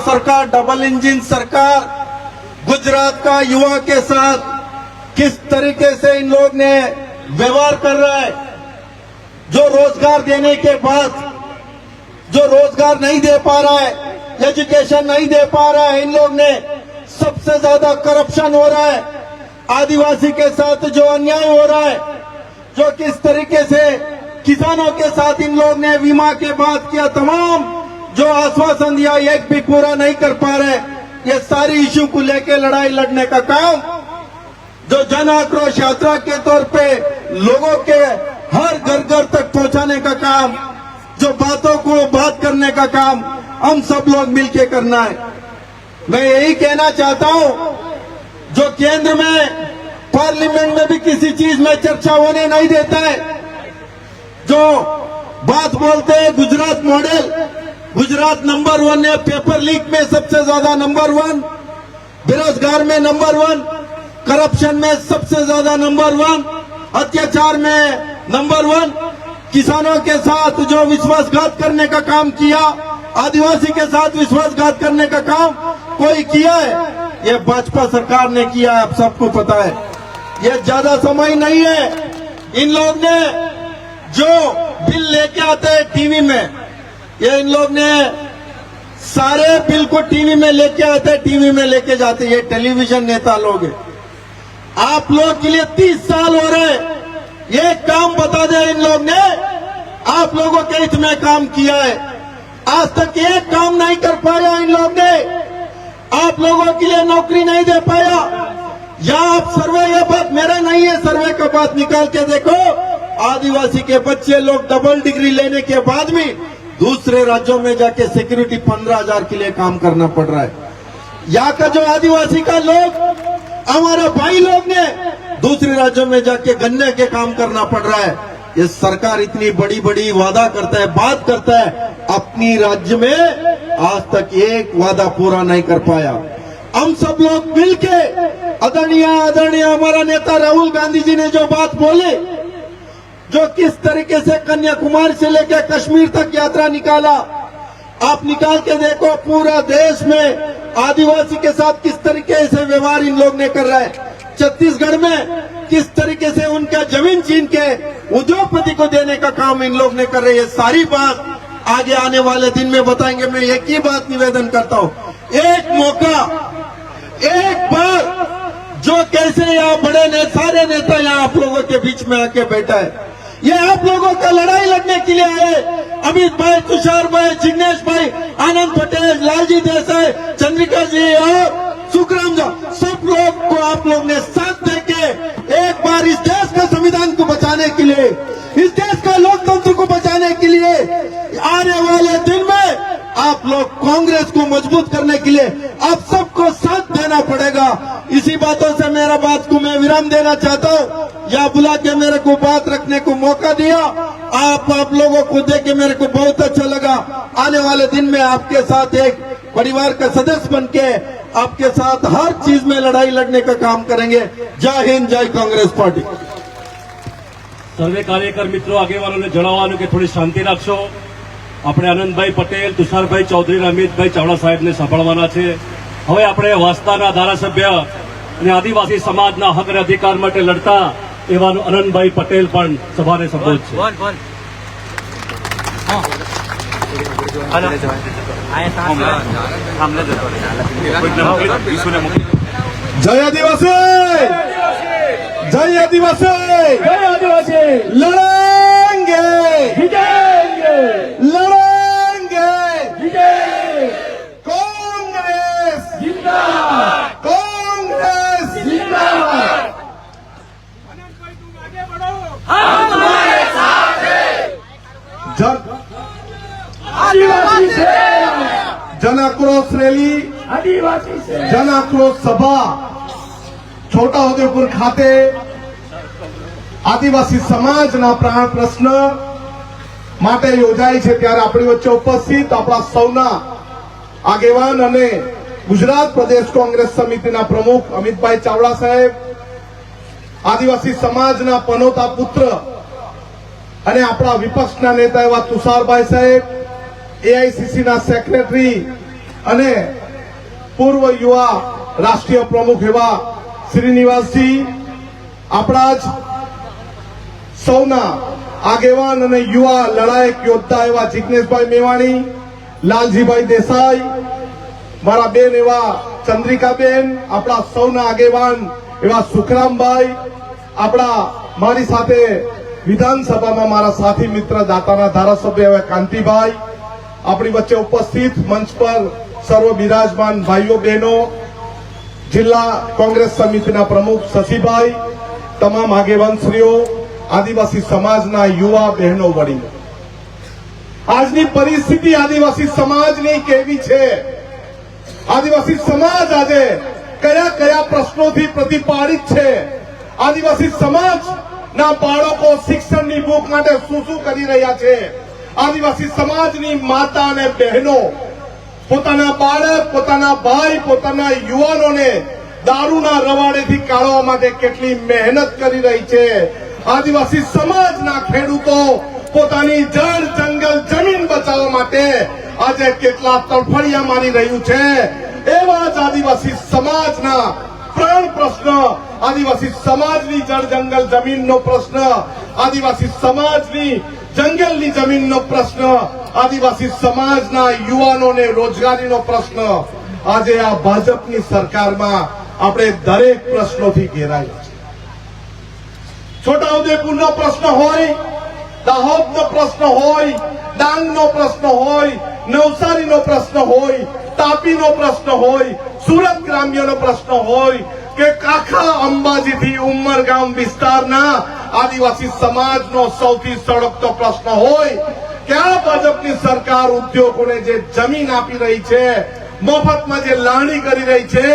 सरकार, double engine सरकार, गुजरात का युवा के साथ किस तरीके से इन लोग ने व्यवहार कर रहा है? जो रोज़गार देने के बाद, जो रोज़गार नहीं दे पा रहा है एजुकेशन नहीं दे पा रहा है, इन लोग ने सबसे ज़्यादा करप्शन हो रहा है। आदिवासी के साथ जो अन्याय हो रहा है, जो किस तरीके से किसानों के साथ इन लोग ने बीमा के बाद किया तमाम जो आश्वासन दिया एक भी पूरा नहीं कर पा रहे, ये सारी इश्यू को लेके लड़ाई लड़ने का काम, जो जन आक्रोश यात्रा के तौर पे लोगों के हर घर घर तक पहुँचाने का काम, जो बातों को बात करने का काम हम सब लोग मिलके करना है। मैं यही कहना चाहता हूँ, जो केंद्र में, पार्लियामेंट में भी किसी चीज़ में चर्चा होने नहीं देता है जो बात बोलते हैं Gujarat model Gujarat number one है, पेपर लीक में सबसे ज़्यादा नंबर वन, बेरोजगार में नंबर वन, करप्शन में सबसे ज़्यादा नंबर वन, अत्याचार में नंबर वन। किसानों के साथ जो विश्वासघात करने का काम किया, आदिवासी के साथ विश्वासघात करने का काम कोई किया है? ये भाजपा सरकार ने किया है, आप सबको पता है। ये ज़्यादा समय नहीं है। इन लोग ने जो बिल लेके आते हैं टीवी में ये इन लोग ने सारे बिल को टीवी में लेके आते टीवी में लेके जाते। ये टेलीविज़न नेता लोग है। आप लोग के लिए तीस साल हो रहे ये काम बता दे इन लोग ने, आप लोगों के हित में काम किया है। आज तक एक काम नहीं कर पाया इन लोग ने। आप लोगों के लिए नौकरी नहीं दे पाया। या आप सर्वे, ये बात मेरा नहीं है, सर्वे का बात निकाल के देखो। आदिवासी के बच्चे लोग डबल डिग्री लेने के बाद भी दूसरे राज्यों में जाके सिक्योरिटी पंद्रह हज़ार के लिए काम करना पड़ रहा है। यहाँ का जो आदिवासी का लोग, हमारे भाई लोग ने दूसरे राज्यों में जाके गन्ने के काम करना पड़ रहा है। ये सरकार इतनी बड़ी बड़ी वादा करता है, बात करता है, अपनी राज्य में आज तक एक वादा पूरा नहीं कर पाया। हम सब लोग मिलके, आदरणीय आदरणीय हमारा नेता राहुल गांधी जी ने जो बात बोले जो किस तरीके से कन्याकुमारी से लेकर कश्मीर तक यात्रा निकाला, आप निकाल के देखो पूरा देश में आदिवासी के साथ किस तरीके से व्यवहार इन लोग ने कर रहा है। छत्तीसगढ़ में किस तरीके से उनका ज़मीन छीन के उद्योगपति को देने का काम इन लोग ने कर रहे हैं सारी बात आगे आने वाले दिन में बताएँगे। मैं एक ही बात निवेदन करता हूँ, एक मौका, एक बार जो कैसे यहाँ बड़े ने, सारे नेता यहाँ आप लोगों के बीच में आके बैठा है। ये आप लोगों का लड़ाई लड़ने के लिए आए। अमित भाई, तुषार भाई, जिग्नेश भाई, आनंद पटेल, लालजी देसाई, चंद्रिका जी और सुखराम झा सब लोग को आप लोग ने साथ देके एक बार इस देश के संविधान को बचाने के लिए, इस देश का लोकतंत्र को बचाने के लिए आने वाले दिन में आप लोग कांग्रेस को मजबूत करने के लिए आप सबको साथ देना पड़ेगा इसी बातों से मेरा बात को मैं विराम देना चाहता हूँ या बुला के मेरे को बात रखने को मौका दिया आप आप लोगों को देख के मेरे को बहुत अच्छा लगा आने वाले दिन में आपके साथ एक परिवार का सदस्य बन के आपके साथ हर चीज में लड़ाई लड़ने का काम करेंगे जय हिंद जय कांग्रेस पार्टी સર્વે કાર્યકર મિત્રો આગેવાનોને જણાવવાનું કે થોડી શાંતિ રાખશો આપણે આનંદભાઈ પટેલ તુષારભાઈ ચૌધરી અમિતભાઈ ચાવડા સાહેબને સાંભળવાના છે. હવે આપણે વાસ્તાના ધારાસભ્ય અને આદિવાસી સમાજના હક અને અધિકાર માટે લડતા એવા આનંદભાઈ પટેલ પણ સભાને સંબોધશે. બોલ બોલ જય આદિવાસી! જય આદિવાસી! જય આદિવાસી! લડેંગે જીતેંગે જીતેંગે લડેંગે જીતેંગે કોંગ્રેસ જિંદાબાદ કોંગ્રેસ જિંદાબાદ આદિવાસી જન આક્રોશ રેલી આદિવાસી જન આક્રોશ સભા છોટા ઉદેપુર ખાતે આદિવાસી સમાજના પ્રાણ પ્રશ્ન માટે યોજાય છે ત્યારે આપણી વચ્ચે ઉપસ્થિત આપણા સૌના આગેવાન અને ગુજરાત પ્રદેશ કોંગ્રેસ સમિતિના પ્રમુખ અમિતભાઈ ચાવડા સાહેબ, આદિવાસી સમાજના પનોતા પુત્ર અને આપણા વિપક્ષના નેતા એવા તુષારભાઈ સાહેબ એઆઈસીસી ના સેક્રેટરી અને પૂર્વ યુવા રાષ્ટ્રીય પ્રમુખ એવા શ્રીનિવાસજી, આપણા જ સૌના આગેવાન અને યુવા લડાયક યોદ્ધા એવા જિજ્ઞેશભાઈ મેવાણી, લાલજીભાઈ દેસાઈ, મારા બેન એવા ચંદ્રિકાબેન, આપણા સૌના આગેવાન એવા સુખરામભાઈ, આપણા મારી સાથે વિધાનસભામાં મારા સાથી મિત્ર દાતાના ધારાસભ્ય એવા કાંતિભાઈ, આપણી વચ્ચે ઉપસ્થિત મંચ પર સર્વ બિરાજમાન ભાઈઓ બહેનો, જિલ્લા કોંગ્રેસ સમિતિના પ્રમુખ શશીભાઈ, તમામ આગેવાનશ્રીઓ આદિવાસી સમાજના યુવા બહેનો વડીલો આજની પરિસ્થિતિ આદિવાસી સમાજની કેવી છે? આદિવાસી સમાજ આજે કયા કયા પ્રશ્નોથી પ્રતિપાદિત છે? આદિવાસી સમાજ ના બાળકો શિક્ષણની ભૂખ માટે શું શું કરી રહ્યા છે? આદિવાસી સમાજની માતા અને બહેનો, પોતાના બાળક, પોતાના ભાઈ, પોતાના યુવાનોને દારૂના રવાડેથી કાઢવા માટે કેટલી મહેનત કરી રહી છે? આદિવાસી સમાજના ખેડૂતો પોતાની જળ, જંગલ, જમીન બચાવવા માટે આજે કેટલા તડફડિયા મારી રહ્યું છે. એવા જ આદિવાસી સમાજના પ્રાણ પ્રશ્ન, આદિવાસી સમાજની જળ, જંગલ, જમીનનો પ્રશ્ન, આદિવાસી સમાજની જંગલની જમીનનો પ્રશ્ન, આદિવાસી સમાજના યુવાનોને રોજગારીનો પ્રશ્ન. આજે આ ભાજપની સરકારમાં આપણે દરેક પ્રશ્નોથી ઘેરાયા છોટાઉદેપુરનો પ્રશ્ન હોય દાહોદનો પ્રશ્ન હોય ડાંગનો પ્રશ્ન હોય નવસારીનો પ્રશ્ન હોય તાપીનો પ્રશ્ન હોય સુરત ગ્રામ્યનો પ્રશ્ન હોય કે આખા અંબાજીથી ઉમરગામ વિસ્તારના આદિવાસી સમાજનો સૌથી સળગતો પ્રશ્ન હોય કે આ ભાજપની સરકાર ઉદ્યોગોને જે જમીન આપી રહી છે મફતમાં જે લાણી કરી રહી છે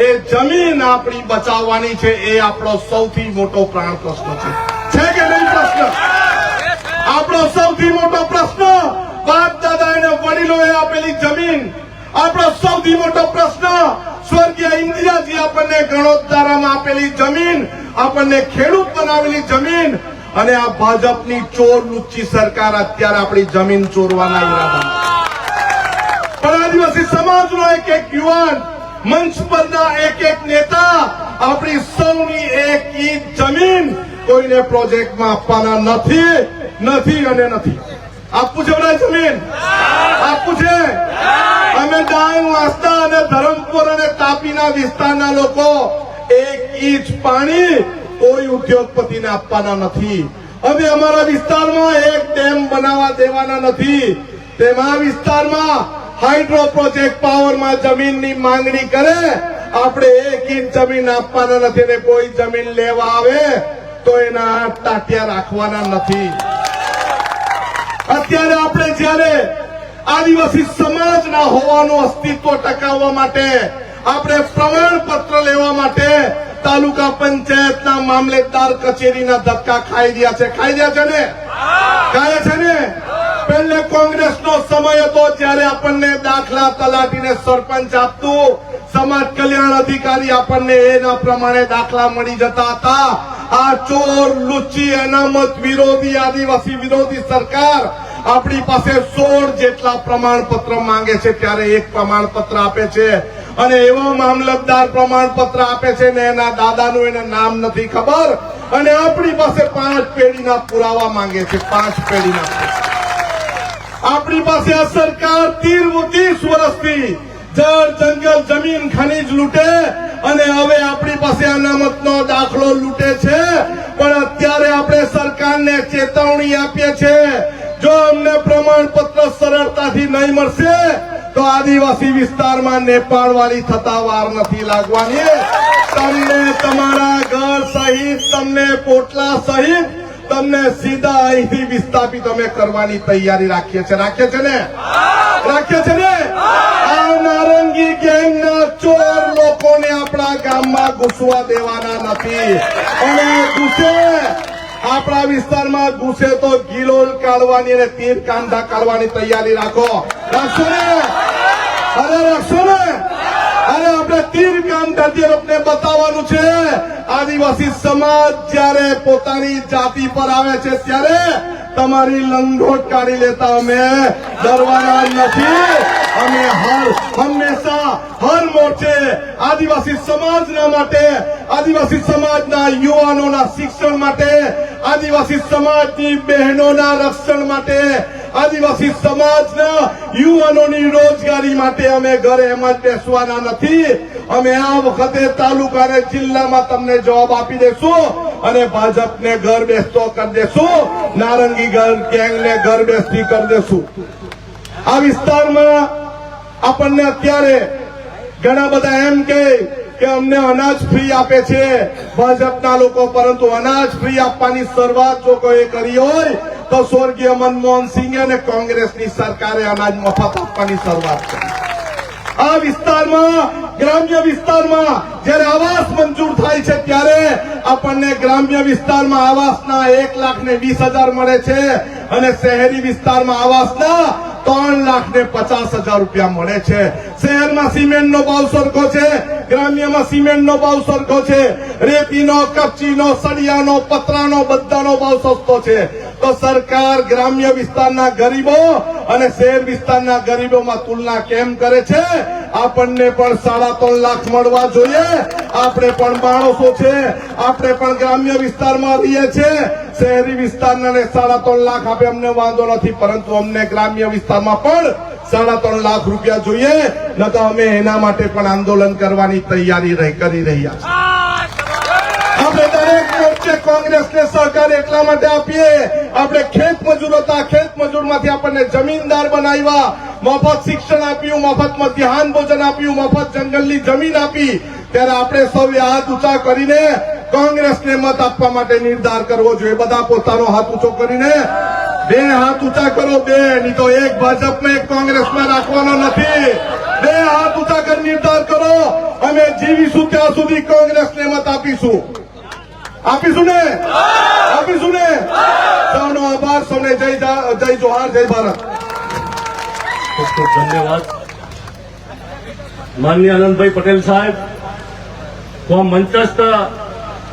એ જમીન આપણી બચાવવાની છે, એ આપણો સૌથી મોટો પ્રાણ પ્રશ્ન છે. છે કે નહીં પ્રશ્ન? આપણો સૌથી મોટો પ્રશ્ન, બાપ દાદા અને વડીલોએ આપેલી જમીન. આપણો સૌથી મોટો પ્રશ્ન, સ્વર્ગીય ઇન્દિરાજી આપણને ગણોદ્ધારામાં આપેલી જમીન, આપણને ખેડૂત બનાવેલી જમીન, અને આ ભાજપની ચોર લુચ્ચી સરકાર અત્યારે આપણી જમીન ચોરવાના ઈરાદા પણ આદિવાસી સમાજનો એક એક યુવાન મંચ પરના એક એક નેતા આપણી સૌની એક ઈંટ જમીન કોઈને પ્રોજેક્ટમાં આપવાના નથી નથી અને નથી. આપવું છે બધા જમીન? આપવું છે? અમે ડાંગ, વાંસદા અને ધરમપુર અને તાપીના વિસ્તારના લોકો એક ઇંચ પાણી કોઈ ઉદ્યોગપતિને આપવાના નથી. અમે અમારા વિસ્તારમાં એક ડેમ બનાવવા દેવાના નથી. તેમાં વિસ્તારમાં હાઇડ્રો પ્રોજેક્ટ પાવરમાં જમીનની માંગણી કરે આપણે એક ઇંચ જમીન આપવાના નથી ને કોઈ જમીન લેવા આવે તો એના ટાટિયા રાખવાના નથી. અત્યારે આપણે જયારે આદિવાસી સમાજના હોવાનું અસ્તિત્વ ટકાવવા માટે આપણે પ્રમાણપત્ર લેવા માટે તાલુકા પંચાયતના મામલેદાર કચેરીના ધક્કા ખાઈ રહ્યા છે. ખાઈ રહ્યા છે ને? ખાય છે ને? પહેલે કોંગ્રેસનો સમય હતો જ્યારે આપણને દાખલા તલાટીને સરપંચ આપતું. સમાજ કલ્યાણ અધિકારી આપણને એના પ્રમાણે દાખલા મળી જતા હતા. આ ચોર, લુચ્ચી, અનામત વિરોધી, આદિવાસી વિરોધી સરકાર આપણી પાસે સોળ જેટલા પ્રમાણપત્ર માંગે છે ત્યારે એક પ્રમાણપત્ર આપે છે. અને એવો મામલતદાર પ્રમાણપત્ર આપે છે ને એના દાદાનું એને નામ નથી ખબર. અને આપણી પાસે પાંચ પેઢીના પુરાવા માંગે છે, પાંચ પેઢીના પુરાવા. આપણી પાસે આ સરકાર તીર ત્રીસ વર્ષથી જળ, જંગલ, જમીન, ખનીજ લૂંટે અને હવે આપણી પાસે અનામતનો દાખલો લૂંટે છે. પણ અત્યારે આપણે સરકારને ચેતવણી આપીએ છીએ જો અમને પ્રમાણપત્ર સરળતાથી નહીં મળશે, તો આદિવાસી વિસ્તારમાં નેપાળ વાળી થતા વાર નથી લાગવાની. તમને તમારા ઘર સહિત, તમને પોટલા સહિત તમને સીધા અહીંથી વિસ્થાપિત અમે કરવાની તૈયારી રાખીએ છીએ. રાખીએ છે ને? રાખીએ છે ને? આ નારંગી ગેંગના ચોર લોકોને આપણા ગામમાં ઘૂસવા દેવાના નથી. અને ઘૂસે. આપણા વિસ્તારમાં ઘૂસે તો ગિલોલ કાઢવાની અને તીર કાંધા કાઢવાની તૈયારી રાખો. રાખશો ને? અરે, રાખશો ને? અરે, આપણે તીર ધરતી લોકોને બતાવવાનું છે આદિવાસી સમાજ જ્યારે પોતાની જાતિ પર આવે છે ત્યારે તમારી લંગોટ કાઢી લેતા અમે ડરવાના નથી. અમે હર હંમેશા હર મોરચે આદિવાસી સમાજના માટે, આદિવાસી સમાજના યુવાનોના શિક્ષણ માટે, આદિવાસી સમાજની બહેનોના રક્ષણ માટે આદિવાસી સમાજના યુવાનોની રોજગારી માટે અમે ઘરે એમ જ બેસવાના નથી. અમે આ વખતે તાલુકા અને જિલ્લામાં તમને જવાબ આપી દેશું અને ભાજપને ઘર બેસતો કરી દેશું. નારંગી ગેંગને ઘર બેસતી કરી દેશું. આ વિસ્તારમાં આપણને અત્યારે ઘણા બધા એમ કે કે અમને અનાજ ફ્રી આપે છે. ભાજપના લોકો, પરંતુ અનાજ ફ્રી આપવાની શરૂઆત જો કોઈ કરી હોય, તો સ્વર્ગીય મનમોહન સિંહ અને કોંગ્રેસની સરકારે અનાજ મફત આપવાની શરૂઆત કરી. આ વિસ્તારમાં, ગ્રામ્ય વિસ્તારમાં જ્યારે આવાસ મંજૂર થાય છે, ત્યારે આપણને ગ્રામ્ય વિસ્તારમાં આવાસના એક લાખ ને વીસ હજાર મળે છે અને શહેરી વિસ્તારમાં આવાસના ત્રણ લાખ ને પચાસ હજાર રૂપિયા મળે છે. શહેરમાં સિમેન્ટનો ભાવ સરખો છે, ગ્રામ્યમાં સિમેન્ટનો ભાવ સરખો છે, રેતીનો, કપચીનો, સળિયાનો, પતરાનો, બધાનો ભાવ સસ્તો છે. તો સરકાર ગ્રામ્ય વિસ્તારના ગરીબો અને શહેર વિસ્તારના ગરીબોમાં તુલના કેમ કરે છે? આપણને પણ સાડા ત્રણ લાખ મળવા જોઈએ. આપણે પણ માણસો છે. આપણે પણ ગ્રામ્ય વિસ્તારમાં રહીએ છીએ. શહેરી વિસ્તારના ને સાડા ત્રણ લાખ આપે અમને વાંધો નથી, પરંતુ અમને ગ્રામ્ય વિસ્તારમાં પણ સાડા ત્રણ લાખ રૂપિયા જોઈએ ન તો અમે એના માટે પણ આંદોલન કરવાની તૈયારી કરી રહ્યા છીએ. કોંગ્રેસને સહકાર એટલા માટે આપીએ, આપણે ખેત મજૂર હતા ખેત મજૂરમાંથી આપણને જમીનદાર બનાવ્યા, મફત શિક્ષણ આપ્યું મફત મધ્યાહન ભોજન આપ્યું, મફત જંગલની જમીન આપી, ત્યારે આપણે સૌ હાથ ઊંચા કરીને કોંગ્રેસને મત આપવા માટે નિર્ધાર કરવો જોઈએ. બધા પોતાનો હાથ ઊંચો કરીને બે હાથ ઊંચા કરો બે, નહીં તો એક ભાજપમાં એક કોંગ્રેસમાં રાખવાનો નથી. બે હાથ ઊંચા કરી નિર્ધાર કરો. અમે જીવીશું ત્યાં સુધી કોંગ્રેસને મત આપીશું. આપીશું ને? આપીશું ને? સૌનો આભાર, સૌને જય જય જોહાર, જય ભારત. ધન્યવાદ. માનનીય આનંદભાઈ પટેલ સાહેબ, હું મંચસ્થ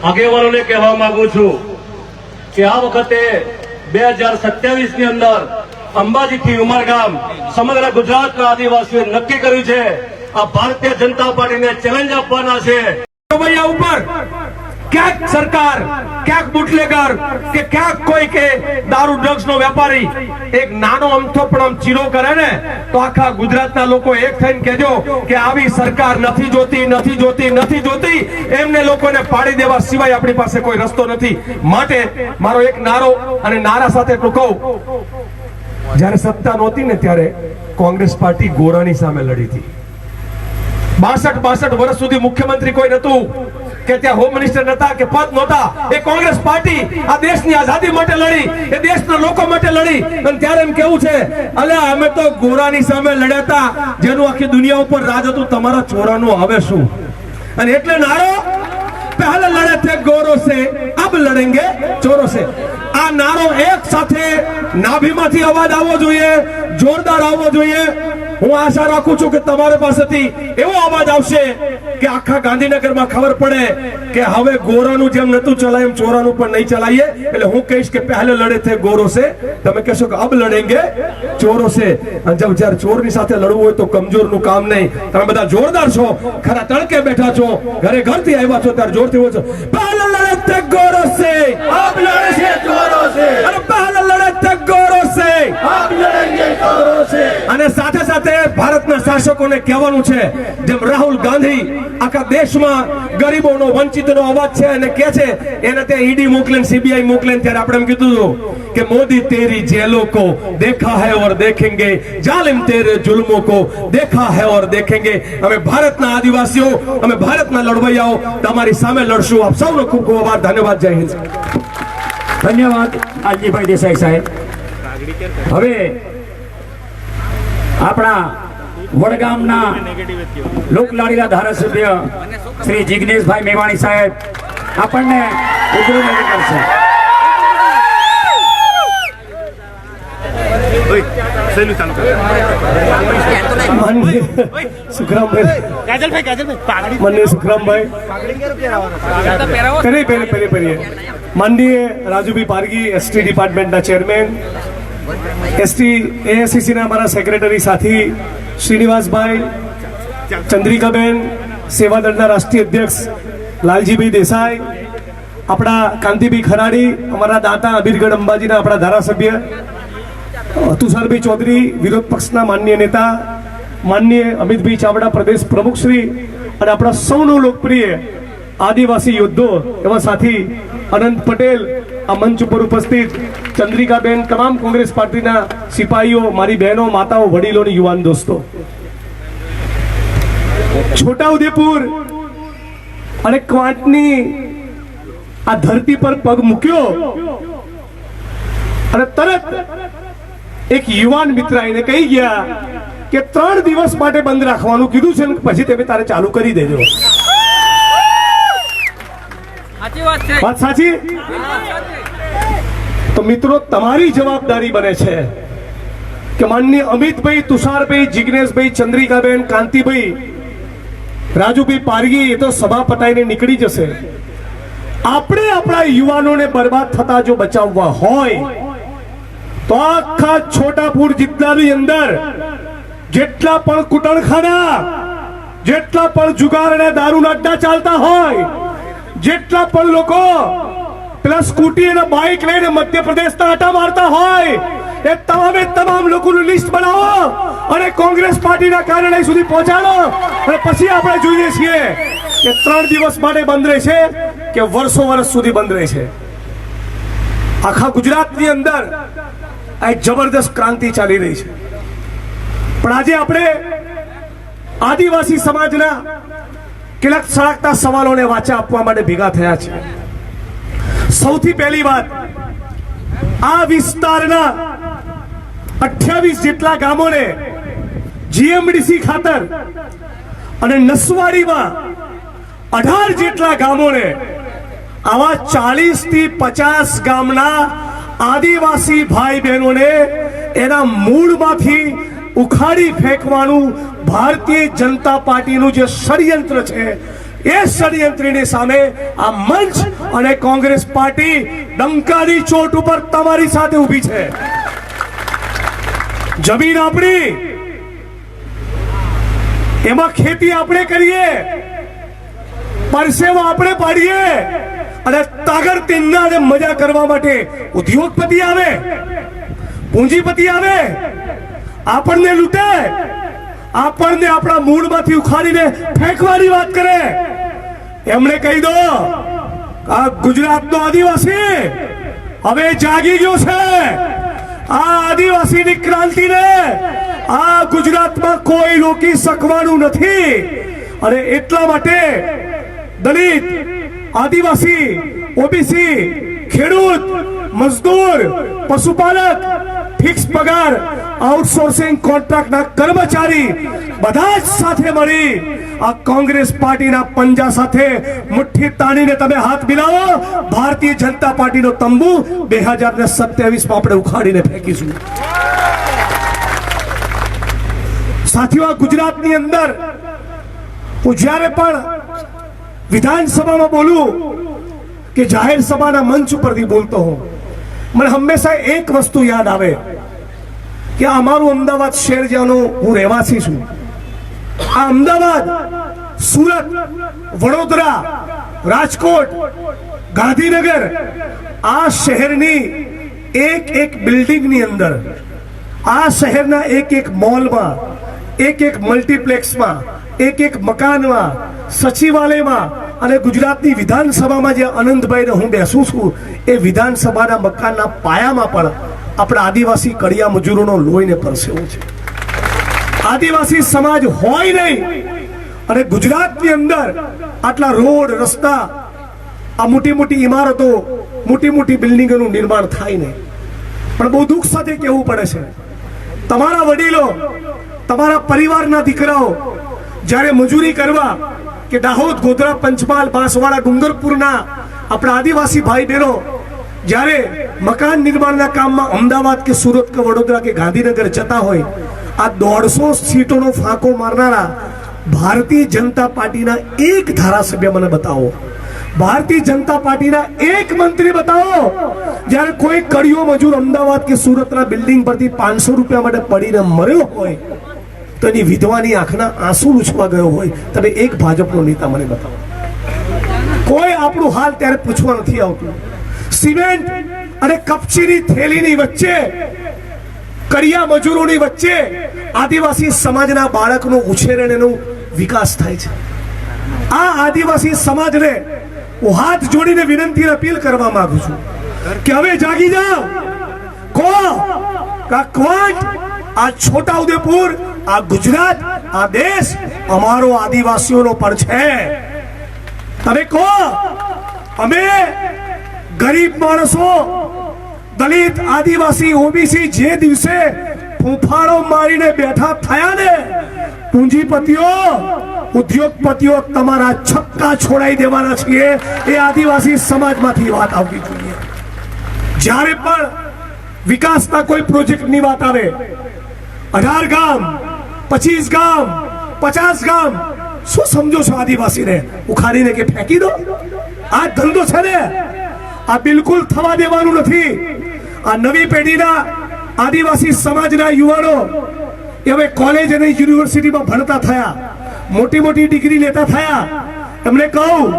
આગેવાનોને કહેવા માંગુ છું કે આ વખતે બે હજાર સત્યાવીસની અંદર અંબાજીથી ઉમરગામ સમગ્ર ગુજરાતના આદિવાસીઓ નક્કી કર્યું છે, આ ભારતીય જનતા પાર્ટીને ચેલેન્જ આપવાના છે. ઉપર ક્યાંક સરકાર, ક્યાંક બુટલેગર કે ક્યાંક કોઈ કે દારૂ ડ્રગ્સ નો વેપારી એક નાનો અમથો પણ આમ ચીરો કરે ને, તો આખા ગુજરાતના લોકો એક થઈને કહેજો કે આવી સરકાર નથી જોતી નથી જોતી નથી જોતી. એમને લોકોને પાડી દેવા સિવાય આપણી પાસે કોઈ રસ્તો નથી. માટે મારો એક નારો અને નારા સાથે એટલું જ્યારે સત્તા નહોતી ને ત્યારે કોંગ્રેસ પાર્ટી ગોરાની સામે લડી હતી. બાસઠ બાસઠ વર્ષ સુધી મુખ્યમંત્રી કોઈ નતું કે ત્યાં હોમ મિનિસ્ટર નતા કે પદ નહોતા. એ કોંગ્રેસ પાર્ટી આ દેશની આઝાદી માટે લડી, એ દેશના લોકો માટે લડી. અને ત્યારે એમ કેવું છે અલ્યા અમે તો ગોરાની સામે લડ્યા હતા. જેનું આખી દુનિયા ઉપર રાજ હતું, તમારા છોરાનું હવે શું? અને એટલે નારો પહેલે લડે છે, ગોરો સે અબ લડેંગે, ચોરો સે આ નારો એક સાથે નાભીમાંથી અવાજ આવવો જોઈએ, જોરદાર આવવો જોઈએ. હું આશા રાખું છું કે તમારી પાસેથી એવો અવાજ આવશે કે આખા ગાંધીનગરમાં ખબર પડે કે હવે ગોરાનું જેમ નતું ચલાય, એમ ચોરાનું પણ નહીં ચલાવીએ એટલે હું કહીશ કે પહેલે લડે થે ગોરો સે તમે કહેશો કે અબ લડેંગે, ચોરો સે અને જબ જ્યારે ચોરની સાથે લડવું હોય તો કમજોરનું કામ નહીં. તમે બધા જોરદાર છો. ખરા તડકે બેઠા છો. ઘરે ઘરથી આવ્યા છો, ત્યારે જોરથી બોલો છો, પહેલે લડે થે ગોરો સે શાસકોને કહેવાનું છે, જેમ રાહુલ ગાંધી આખા દેશમાં ગરીબોનો વંચિતનો અવાજ છે અને કે છે, એને ત્યાં ઈડી મોકલે સીબીઆઈ મોકલે ત્યારે આપણે એમ કીધું હતું કે, મોદી તેરી જેલો કો દેખા હૈ ઓર દેખેંગે, જાલિમ તેરે જુલ્મો કો દેખા હે ઓર દેખેંગે. અમે ભારતના આદિવાસીઓ, અમે ભારતના લડવૈયાઓ, તમારી સામે લડશું. આપ સૌનો ખૂબ ખૂબ આભાર. ધન્યવાદ. જય હિન્દ. ધન્યવાદ આલજીભાઈ દેસાઈ સાહેબ. હવે આપણા વડગામના લોકલાડીલા ધારાસભ્ય શ્રી જિગ્નેશભાઈ મેવાણી સાહેબ આપણને ઉજવણી કરશે. માનનીય રાજુભાઈ પારગી એસટી ડિપાર્ટમેન્ટના ચેરમેન એસટી એએસસીસીના અમારા સેક્રેટરી સાથી શ્રીનિવાસભાઈ, ચંદ્રિકાબેન, સેવાદળના રાષ્ટ્રીય અધ્યક્ષ લાલજીભાઈ દેસાઈ, આપણા કાંતિભાઈ ખરાડી, અમારા દાતા અબીરગઢ અંબાજીના આપણા ધારાસભ્ય તુષારભાઈ ચૌધરી, વિરોધ પક્ષના માન્ય નેતા માન્ય અમિતભાઈ ચાવડા, પ્રદેશ પ્રમુખશ્રી અને આપણા સૌનો લોકપ્રિય આદિવાસી યોદ્ધો એવા સાથી અનંત પટેલ આ મંચ ઉપર ઉપસ્થિત. ચંદ્રિકાબેન તમામ કોંગ્રેસ પાર્ટીના સિપાહીઓ, મારી બહેનો, માતાઓ વડીલો અને યુવાન દોસ્તો. છોટાઉદેપુર અને ક્વાંટની આ ધરતી પર પગ મૂક્યો અને તરત એક યુવાન મિત્ર એને કહી ગયા કે ત્રણ દિવસ માટે બંધ રાખવાનું કીધું છે પછી તમે તારે ચાલુ કરી દેજો. વાત સાચી? તો મિત્રો, તમારી જવાબદારી બને છે કે માનનીય અમિતભાઈ તુષારભાઈ, જિગ્નેશભાઈ, ચંદ્રિકાબેન, કાંતિભાઈ, રાજુભાઈ પારગી, એ તો સભા પતાઈને નીકળી જશે. આપણે આપણા યુવાનોને બરબાદ થતા જો બચાવવા હોય, તો આખા છોટાપુર જિલ્લાની અંદર જેટલા પણ કુટણખાના, જેટલા પણ જુગાર અને દારૂના અડ્ડા ચાલતા હોય જેટલા પણ લોકો પેલા સ્કૂટી અને બાઇક લઈને મધ્યપ્રદેશના આટા મારતા હોય, એ તમામે તમામ લોકોનું લિસ્ટ બનાવો અને કોંગ્રેસ પાર્ટીના કાર્યાલય સુધી પહોંચાડો. અને પછી આપણે જોઈએ છીએ કે ત્રણ દિવસ માટે બંધ રહેશે કે વર્ષો વર્ષ સુધી બંધ રહેશે આખા ગુજરાતની અંદર આ જબરદસ્ત ક્રાંતિ ચાલી રહી છે. પણ આજે આપણે આદિવાસી સમાજના કેટલાક સળગતા સવાલોને વાચા આપવા માટે ભેગા થયા છે. સૌથી પહેલી વાત, આ વિસ્તારના અઠ્યાવીસ જેટલા ગામોને જીએમડીસી ખાતર અને નસવાડીમાં અઢાર જેટલા ગામોને આવા ચાલીસથી પચાસ ગામના આદિવાસી ભાઈ બહેનોને એના મૂળમાંથી ઉખાડી ફેંકવાનું ભારતીય જનતા પાર્ટીનું જે ષડયંત્ર છે, એ ષડયંત્રની સામે આ મંચ અને કોંગ્રેસ પાર્ટી ડંકાની ચોટ ઉપર તમારી સાથે ઊભી છે. જમીન આપણી, એમાં ખેતી આપણે કરીએ, પરસેવો આપણે પાડીએ, અને તાગર તેના મજા કરવા માટે ઉદ્યોગપતિ આવે, પૂંજીપતિ આવે આપણને લૂંટે. આપણને આપણા મૂળમાંથી ઉખાડીને ફેંકવાની વાત કરે. એમણે કહી દો આ ગુજરાતનો આદિવાસી હવે જાગી ગયો છે. આ આદિવાસીની ક્રાંતિને આ ગુજરાતમાં કોઈ રોકી શકવાનું નથી. અને એટલા માટે દલિત, આદિવાસી, ઓબીસી, ખેડૂત, મજદૂર, પશુપાલક, ફિક્સ પગાર આઉટસોર્સિંગ કોન્ટ્રાક્ટના કર્મચારી બધા જ સાથે મળી આ કોંગ્રેસ પાર્ટીના પંજા સાથે મુઠ્ઠી તાણીને તમે હાથ મિલાવો. ભારતીય જનતા પાર્ટીનો તંબુ બે હજાર ને સત્યાવીસમાં આપણે ઉખાડીને ફેંકીશું. સાથીઓ ગુજરાતની અંદર હું જ્યારે પણ વિધાનસભામાં બોલું કે જાહેર સભાના મંચ ઉપરથી બોલતો હોઉં, મને હંમેશા એક વસ્તુ યાદ આવે. કે અમારું અમદાવાદ શહેર જ્યાંનો હું રહેવાસી છું. આ અમદાવાદ, સુરત, વડોદરા, રાજકોટ, ગાંધીનગર, આ શહેરની એક એક બિલ્ડિંગની અંદર, આ શહેરના એક એક મોલમાં, એક એક મલ્ટીપ્લેક્સમાં, એક એક મકાનમાં, સચિવાલયમાં અને ગુજરાતની વિધાનસભામાં જે આનંદભાઈને હું બેસું છું, એ વિધાનસભાના મકાનના પાયામાં પણ આપણા આદિવાસી કડિયા મજૂરોનો લોહીને પરસેવો છે. આદિવાસી સમાજ હોય નહીં, અને ગુજરાતની અંદર આટલા રોડ, રસ્તા, આ મોટી મોટી ઇમારતો મોટી મોટી બિલ્ડિંગોનું નિર્માણ થાય નહીં. પણ બહુ દુઃખ સાથે કહેવું પડે છે, તમારા વડીલો, તમારા પરિવારના દીકરાઓ, જ્યારે મજૂરી કરવા કે દાહોદ ગોધરા પંચમહાલ બાંસવાડા ડુંગરપુરના આપણા આદિવાસી ભાઈ બહેનો જ્યારે મકાન નિર્માણના કામમાં અમદાવાદ કે સુરત કે વડોદરા કે ગાંધીનગર જતા હોય, આ દોઢસો સીટોનો ફાંકો મારનારા ભારતીય જનતા પાર્ટીના એક ધારાસભ્ય મને બતાવો. ભારતીય જનતા પાર્ટીના એક મંત્રી બતાવો. જ્યારે કોઈ કડિયો મજૂર અમદાવાદ કે સુરતના બિલ્ડિંગ પરથી પાંચસો રૂપિયા માટે પડીને મર્યો હોય, તો એની વિધવાની આંખના આંસુ લૂછવા ગયો હોય, તમે એક ભાજપનો નેતા મને બતાવો. કોઈ આપણું હાલ ત્યારે પૂછવા નથી આવતું. સિમેન્ટ અને કપચીની થેલીની વચ્ચે, કરિયા મજૂરોની વચ્ચે આદિવાસી સમાજના બાળકનો ઉછેર અને એનો વિકાસ થાય છે. આ આદિવાસી સમાજને હું હાથ જોડીને વિનંતી અપીલ કરવા માંગુ છું કે હવે જાગી જાઓ. કો આ ક્વાંટ, આ છોટા ઉદેપુર આ ગુજરાત, આ દેશ અમારો આદિવાસીઓનો પણ છે. તમે કહો, અમે ગરીબ માણસો, દલિત, આદિવાસી, ઓબીસી જે દિવસે ફૂંફાળો મારીને બેઠા થયા ને, પૂંજીપતિઓ, ઉદ્યોગપતિઓ તમારા છક્કા છોડાઈ દેવાના છીએ. એ આદિવાસી સમાજમાંથી વાત આવવી જોઈએ. જ્યારે પણ વિકાસના કોઈ પ્રોજેક્ટની વાત આવે, અઢાર ગામ, પચીસ ગામ, પચાસ ગામ, શું સમજો છો આદિવાસીને? ઉખાડીને કે ફેંકી દો? આ ધંધો છે ને આ બિલકુલ થવા દેવાનું નથી. આ નવી પેઢીના આદિવાસી સમાજના યુવાનો હવે કોલેજ અને યુનિવર્સિટીમાં ભણતા થયા. મોટી મોટી ડિગ્રી લેતા થયા. એમને કહું,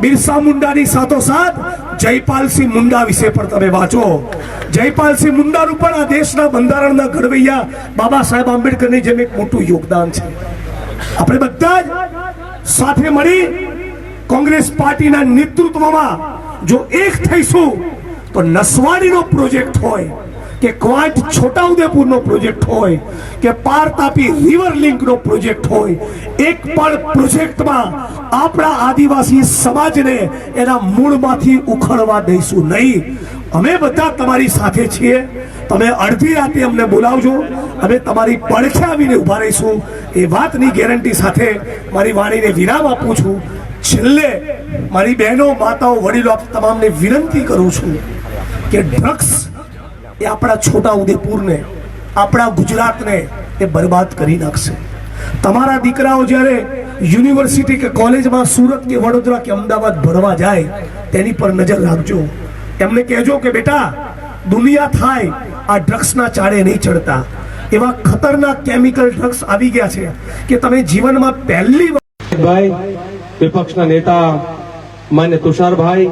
બિરસા મુંડાની સાથોસાથ જયપાલસિંહ મુંડા વિશે પણ તમે વાંચો. જયપાલસિંહ મુંડાનું પણ આ દેશના બંધારણના ઘડવૈયા બાબા સાહેબ આંબેડકરની જેમ એક મોટું યોગદાન છે. આપણે બધા જ સાથે મળી કોંગ્રેસ પાર્ટીના નેતૃત્વમાં જો એક થઈશું, તો નસવાડીનો પ્રોજેક્ટ હોય, કે ક્વાંટ છોટાઉદેપુરનો પ્રોજેક્ટ હોય, કે પાર તાપી રિવર લિંકનો પ્રોજેક્ટ હોય, એક પણ પ્રોજેક્ટમાં આપણા આદિવાસી સમાજને એના મૂળમાંથી ઉખડવા દઈશું નહીં. અમે બધા તમારી સાથે છીએ. તમે અડધી રાતે અમને બોલાવજો. અમે તમારી પડખે આવીને ઊભા રહીશું. એ વાતની ગેરંટી સાથે મારી વાણીને વિરામ આપું છું. છેલ્લે મારી બહેનો, માતાઓ, વડીલો આપ તમામને વિનંતી કરું છું કે ડ્રગ્સ એ આપણા છોટા ઉદેપુરને, આપણા ગુજરાતને એ બરબાદ કરી નાખશે. તમારા દીકરાઓ જ્યારે યુનિવર્સિટી કે કોલેજમાં સુરત કે વડોદરા કે અમદાવાદ ભણવા જાય, તેની પર નજર રાખજો. એમને કહેજો કે બેટા, દુનિયા થાય, આ ડ્રગ્સના ચાળે નહીં ચડતા. એવા ખતરનાક કેમિકલ ડ્રગ્સ આવી ગયા છે કે તમે જીવનમાં પહેલી વાર ભાઈ વિપક્ષના નેતા માન્ય તુષારભાઈ,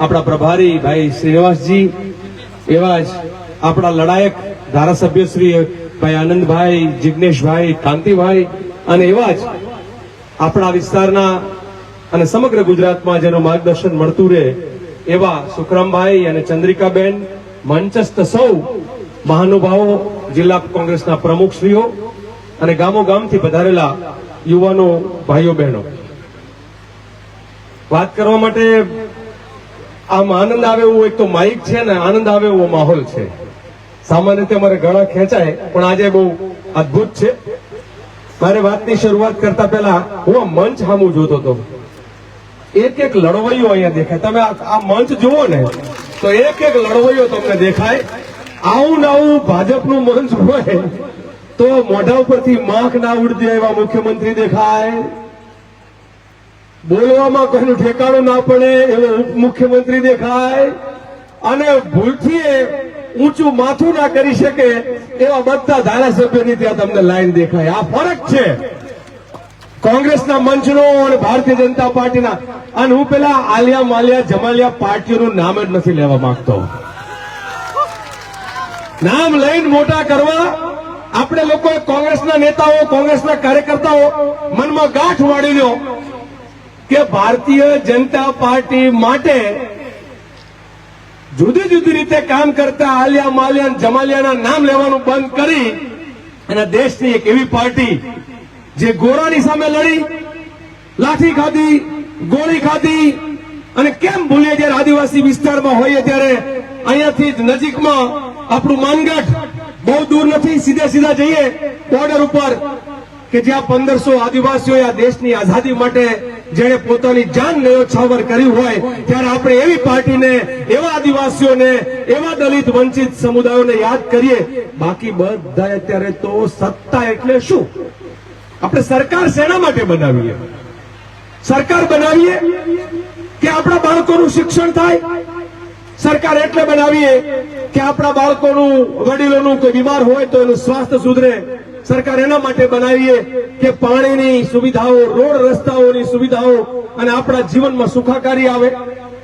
આપણા પ્રભારી ભાઈ શ્રીનિવાસજી, એવા જ આપણા લડાયક ધારાસભ્ય શ્રી ભાઈ આનંદભાઈ જિજ્ઞેશભાઈ કાંતિભાઈ અને એવા જ આપણા વિસ્તારના અને સમગ્ર ગુજરાતમાં જેનું માર્ગદર્શન મળતું રહે એવા સુખરામભાઈ અને ચંદ્રિકાબેન, મંચસ્થ સૌ મહાનુભાવો, જિલ્લા કોંગ્રેસના પ્રમુખશ્રીઓ અને ગામો ગામથી પધારેલા યુવાનો ભાઈઓ બહેનો. વાત કરવા માટે આમ આનંદ આવે એવું એક તો માઇક છે ને આનંદ આવે એવો માહોલ છે. સામાન્ય રીતે અમારે ગળા ખેંચાય, પણ આજે બહુ અદ્ભુત છે. મારે વાતની શરૂઆત કરતા પહેલા હું આ મંચ સામું જોતો હતો. એક એક લડવૈયો અહીંયા દેખાય. તમે આ મંચ જુઓ ને, તો એક એક લડવૈયો તમને દેખાય. આવું આવું ભાજપનું મંચ હોય, તો મોઢા ઉપરથી માખ ના ઉડતી એવા મુખ્યમંત્રી દેખાય. બોલવામાં કોઈનું ઠેકાણું ના પડે એવો મુખ્યમંત્રી દેખાય. અને ભૂલથી ઊંચું માથું ના કરી શકે એવા બધા ધારાસભ્યની ત્યાં તમને લાઈન દેખાય. આ ફરક છે. કોંગ્રેસના મંચનો અને ભારતીય જનતા પાર્ટીના. અને હું પેલા આલિયા માલિયા જમાલિયા પાર્ટીઓનું નામ જ નથી લેવા માંગતો. નામ લઈને મોટા કરવા. આપણે લોકો કોંગ્રેસના નેતાઓ, કોંગ્રેસના કાર્યકર્તાઓ મનમાં ગાંઠ વાળી લ્યો. કે ભારતીય જનતા પાર્ટી માટે જુદી જુદી રીતે કામ કરતા આલિયા માલિયા જમાલિયાના નામ લેવાનું બંધ કરી અને દેશની એક એવી પાર્ટી જે ગોરાની સામે લડી, લાઠી ખાધી, ગોળી ખાધી અને કેમ ભૂલીએ જયારે આદિવાસી વિસ્તારમાં હોઈએ ત્યારે અહીંયાથી જ નજીકમાં આપણું માનગઢ બહુ દૂર નથી, સીધે સીધા જઈએ બોર્ડર ઉપર કે જ્યાં પંદરસો આદિવાસીઓએ આ દેશની આઝાદી માટે જેણે પોતાની જાન ન્યોછાવર કર્યું હોય, ત્યારે આપણે એવી પાર્ટીને, એવા આદિવાસીઓને, એવા દલિત વંચિત સમુદાયોને યાદ કરીએ. બાકી બધા અત્યારે તો સત્તા એટલે શું? આપણે સરકાર શેના માટે બનાવીએ? સરકાર બનાવીએ કે આપણા બાળકોનું શિક્ષણ થાય? સરકાર એટલે બનાવીએ કે આપણા બાળકોનું, વડીલોનું કોઈ બીમાર હોય તો એનું સ્વાસ્થ્ય સુધરે? સરકાર એના માટે બનાવીએ કે પાણીની સુવિધાઓ, રોડ રસ્તાઓની સુવિધાઓ અને આપણા જીવનમાં સુખાકારી આવે.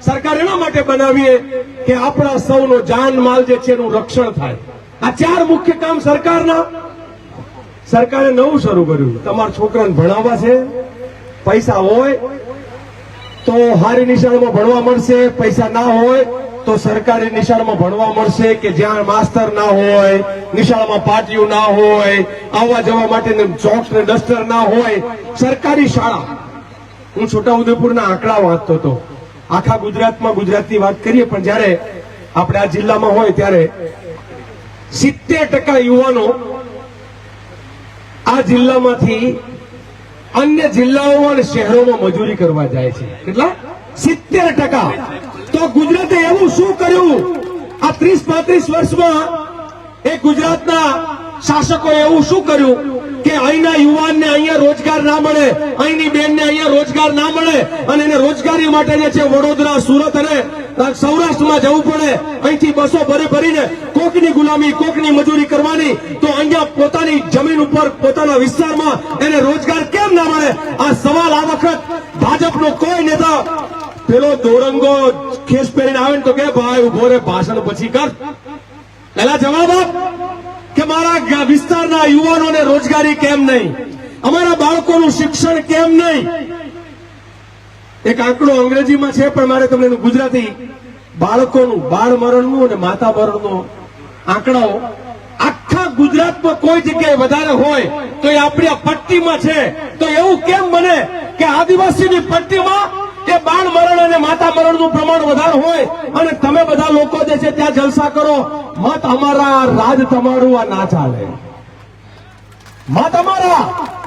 સરકાર એના માટે બનાવીએ કે આપણા સૌનો જાન માલ જે છે એનું રક્ષણ થાય. આ ચાર મુખ્ય કામ સરકારના. સરકારે નવું શરૂ કર્યું. તમારા છોકરાને ભણાવવા છે. પૈસા હોય તો હારી નિશાળમાં ભણવા મળશે. પૈસા ના હોય તો સરકારી નિશાળમાં ભણવા મળશે કે જ્યાં માસ્તર ના હોય, નિશાળમાં પાટિયું ના હોય, આવવા જવા માટે ચોક ને ડસ્ટર ના હોય, સરકારી શાળા. હું છોટાઉદેપુરના આંકડા વાંચતો હતો. આખા ગુજરાતમાં ગુજરાતની વાત કરીએ, પણ જ્યારે આપણે આ જિલ્લામાં હોય ત્યારે સિત્તેર ટકા યુવાનો આ જિલ્લામાંથી અન્ય જિલ્લાઓ અને શહેરોમાં મજૂરી કરવા જાય છે. કેટલા? સિત્તેર ટકા. તો ગુજરાતે એવું શું કર્યું? આ ત્રીસ પાંત્રીસ વર્ષમાં એ ગુજરાતના શાસકો એવું શું કર્યું? કે અહીંના યુવાનને અહીંયા રોજગાર ના મળે, અહીંની બેનને અહીંયા રોજગાર ના મળે અને એને રોજગારી માટે જે છે વડોદરા, સુરત અને સૌરાષ્ટ્રમાં જવું પડે. અહીંથી બસો ભરે ભરીને કોકની ગુલામી, કોકની મજૂરી કરવાની તો અહીંયા પોતાની જમીન ઉપર, પોતાના વિસ્તારમાં એને રોજગાર કેમ ના મળે? આ સવાલ આ વખત ભાજપનો કોઈ નેતા પેલો દોરંગો ખેસ પહેરીને આવે ને તો કે, ભાઈ, ઊભો રે, ભાષણ પછી કર. પેલા જવાબ આપ કે મારા વિસ્તારના યુવાનોને રોજગારી કેમ નહીં? અમારા બાળકોનું શિક્ષણ કેમ નહીં? એક આંકડો અંગ્રેજીમાં છે, પણ મારે તમને ગુજરાતી બાળકોનું, બાળ મરણનું અને માતા મરણનો આંકડાઓ. આખા ગુજરાતમાં કોઈ જગ્યાએ વધારે હોય તો એ આપણી પટ્ટીમાં છે. તો એવું કેમ બને કે આદિવાસીની પટ્ટીમાં એ બાળ મરણ માતા મરણનું પ્રમાણ વધારે હોય અને તમે બધા લોકો જે છે ત્યાં જલસા કરો, મત અમારા રાજ તમારું આ ના ચાલે. મત અમારા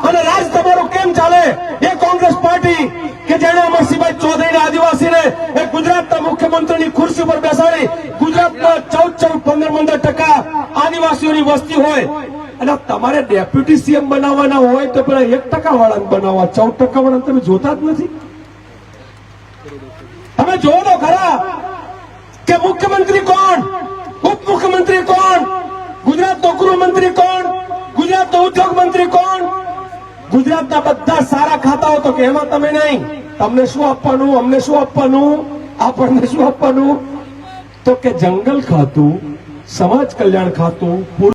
અને રાજ તમારું કેમ ચાલે? એ કોંગ્રેસ પાર્ટી કે જેણે અમરસિંહભાઈ ચૌધરીને આદિવાસીને એ ગુજરાતના મુખ્યમંત્રીની ખુરશી પર બેસાડી ગુજરાતમાં ચૌદ ચૌદ પંદર પંદર ટકા આદિવાસીઓની વસ્તી હોય. અને તમારે ડેપ્યુટી સીએમ બનાવવાના હોય તો પેલા એક ટકા વાળાને બનાવવા, ચૌદ ટકા વાળાને તમે જોતા જ નથી. તમે જો તો ખરા કે મુખ્યમંત્રી કોણ ઉપમુખ્યમંત્રી કોણ ગુજરાતનો ગૃહમંત્રી કોણ ગુજરાતનો ઉદ્યોગ મંત્રી કોણ ગુજરાતના બધા સારા ખાતાઓ તો કે એમાં તમે નહીં તમને શું આપવાનું અમને શું આપવાનું આપણને શું આપવાનું તો કે જંગલ ખાતું સમાજ કલ્યાણ ખાતું